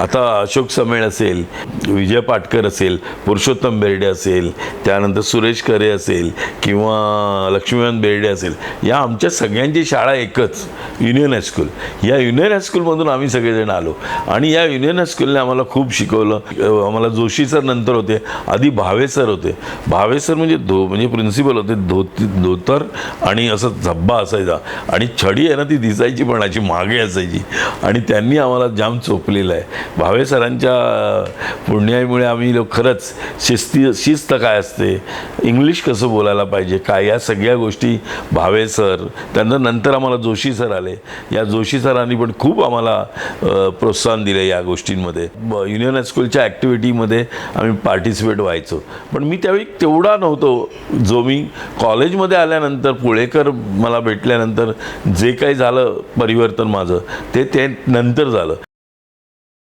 आता अशोक समेळ असेल विजय पाटकर असेल पुरुषोत्तम बेर्डे असेल त्यानंतर सुरेश खरे असेल किंवा लक्ष्मीकांत बेर्डे असेल या आमच्या सगळ्यांची शाळा एकच युनियन हायस्कूल या युनियन हायस्कूलमधून आम्ही सगळेजण आलो. आणि या युनियन हायस्कूलने आम्हाला खूप शिकवलं. आम्हाला जोशी सर नंतर होते आधी भावे सर होते. भावे सर म्हणजे धो म्हणजे प्रिन्सिपल होते धोती धोतर आणि असं झब्बा असायचा. आणि छडी आहे ना ती दिसायची पण अशी मागे असायची. आणि त्यांनी आम्हाला जाम चोपलेलं आहे. भावे सरांच्या पुण्याईमुळे आम्ही लोक खरंच शिस्ती शिस्त काय असते? इंग्लिश कसं बोलायला पाहिजे? काय? या सगळ्या गोष्टी भावे सर त्यानंतर नंतर आम्हाला जोशी सर आले. या जोशी सरांनी पण खूप आम्हाला प्रोत्साहन दिले या गोष्टींमध्ये. ब- युनियन हायस्कूलच्या ॲक्टिव्हिटीमध्ये आम्ही पार्टिसिपेट व्हायचो. पण मी त्यावेळी तेवढा नव्हतो जो मी कॉलेजमध्ये आल्यानंतर पुळेकर मला भेटल्यानंतर जे काही झालं परिवर्तन माझं ते ते नंतर झालं.